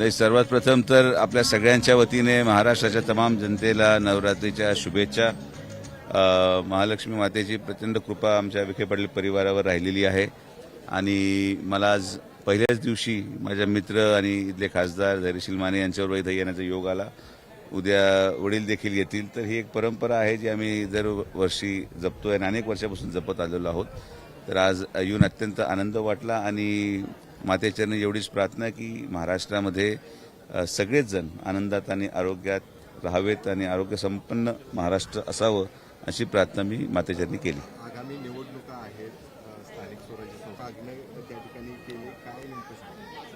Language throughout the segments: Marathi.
नाही सर्वात प्रथम तर आपल्या सगळ्यांच्या वतीने महाराष्ट्राच्या तमाम जनतेला नवरात्रीच्या शुभेच्छा. महालक्ष्मी मातेची प्रचंड कृपा आमच्या विखे पाटील परिवारावर राहिलेली आहे. आणि मला आज पहिल्याच दिवशी माझ्या मित्र आणि इथले खासदार धैर्यशील माने यांच्यावर इथं येण्याचा योग आला. उद्या वडील देखील येतील. तर ही एक परंपरा आहे जी आम्ही दरवर्षी जपतोय आणि अनेक वर्षापासून जपत आलेलो आहोत. तर आज येऊन अत्यंत आनंद वाटला आणि मातेचरणी एवढीच प्रार्थना की महाराष्ट्रामध्ये सगळेच जण आनंदात आणि आरोग्यात राहावेत आणि आरोग्यसंपन्न महाराष्ट्र असावं अशी प्रार्थना मी मातेचरणी केली. आगामी निवडणुका आहेत स्थानिक त्या ठिकाणी केले?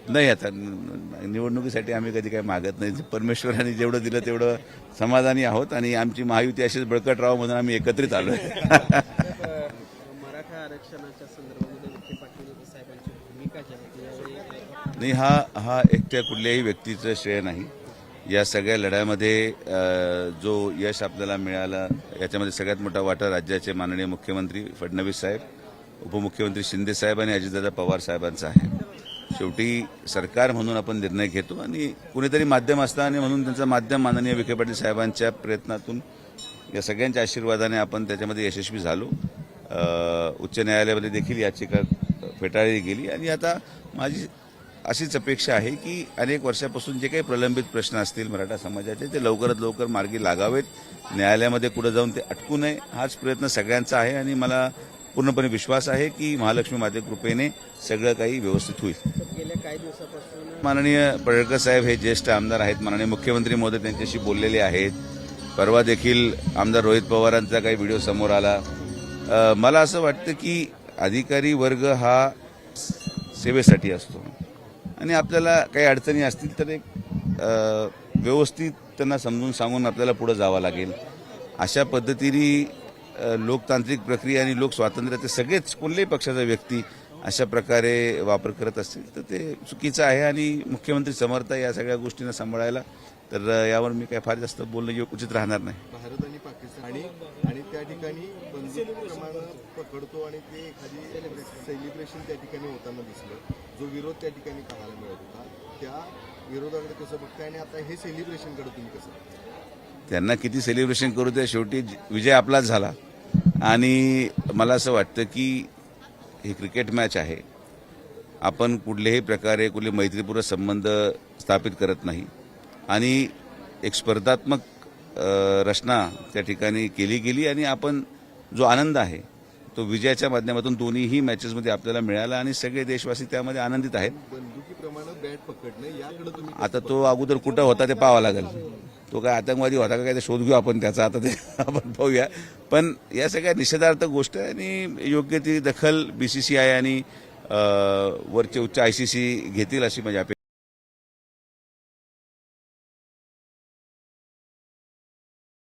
नाही आता निवडणुकीसाठी आम्ही कधी काही मागत नाही. परमेश्वराने जेवढं दिलं तेवढं समाधानी आहोत आणि आमची महायुती अशीच बळकट राहावं म्हणून आम्ही एकत्रित आलो मराठा आरक्षणाच्या संदर्भामध्ये विखे पाटील साहेबांची भूमिका जी आहे ती यावेळी अ, नाही हा हा एकट्या कुठल्याही व्यक्तीचं श्रेय नाही. या सगळ्या लढ्यामध्ये जो यश आपल्याला मिळालं याच्यामध्ये सगळ्यात मोठा वाटा राज्याचे माननीय मुख्यमंत्री फडणवीस साहेब उपमुख्यमंत्री शिंदे साहेब आणि अजितदादा पवार साहेबांचा आहे. शेवटी सरकार म्हणून आपण निर्णय घेतो आणि कुणीतरी माध्यम असतं आणि म्हणून त्यांचं माध्यम माननीय विखे पाटील साहेबांच्या प्रयत्नातून या सगळ्यांच्या आशीर्वादाने आपण त्याच्यामध्ये यशस्वी झालो. उच्च न्यायालयामध्ये देखील याचिका फेटाळली गेली. आणि आता माझी अशीच अपेक्षा आहे की अनेक वर्षापासून जे काही प्रलंबित प्रश्न असतील मराठा समाजाचे ते लवकरात लवकर मार्गी लागावेत. न्यायालयामध्ये पुढे जाऊन ते अटकू नये हाच प्रयत्न सगळ्यांचा आहे. आणि मला पूर्णपणे विश्वास आहे की महालक्ष्मी माते कृपेने सगळं काही व्यवस्थित होईल. तर गेल्या काही दिवसापासून माननीय पडळकर साहेब हे ज्येष्ठ आमदार आहेत. माननीय मुख्यमंत्री महोदय त्यांच्याशी बोललेले आहेत. परवा देखील आमदार रोहित पवारांचा काही व्हिडिओ समोर आला. मला असं वाटतं की अधिकारी वर्ग हा सेवेसाठी असतो. आणि आपल्याला काही अडचणी असतील तर एक व्यवस्थित त्यांना समजून सांगून आपल्याला पुढं जावं लागेल. अशा पद्धतीने लोकतांत्रिक प्रक्रिया आणि लोकस्वातंत्र्याचे सगळेच कोणत्याही पक्षाचा व्यक्ती अशा प्रकारे वापर करत असतील तर ते चुकीचं आहे. आणि मुख्यमंत्री समर्थ या सगळ्या गोष्टींना सांभाळायला तर यावर मी काय फार जास्त बोलणं योग्य- उचित राहणार नाही. भारत आणि आणि त्या ठिकाणी बंदूकप्रमाणे पकडतो आणि ते एखादी सेलिब्रेशन त्या ठिकाणी होताना दिसलं. जो विरोध त्या ठिकाणी पाहायला मिळत होता त्या विरोधाकडे कसं बघताय आणि आता हे सेलिब्रेशनकडे तुम्ही कसं त्यांना किती सेलिब्रेशन करू त्या शेवटी विजय आपलाच झाला. आणि मला असं वाटतं की ही क्रिकेट मॅच आहे. आपण कुठल्याही प्रकारे कुठले मैत्रीपूर्ण संबंध स्थापित करत नाही. आणि एक स्पर्धात्मक रचना त्या ठिकाणी केली गेली आणि आपण जो आनंद आहे तो विजयाच्या माध्यमातून दोन्हीही मॅचेसमध्ये आपल्याला मिळाला आणि सगळे देशवासी त्यामध्ये आनंदित आहेत. आता तो अगोदर कुठं होता ते पाहावं लागेल. तो काय आतंकवादी होता का काय ते शोध घेऊ आपण त्याचा आता ते आपण पाहूया. पण या सगळ्या निषेधार्थ गोष्ट आहे आणि योग्य ती दखल बीसीसीआय आणि अ, वरचे उच्च आयसीसी घेतील अशी माझी अपेक्षा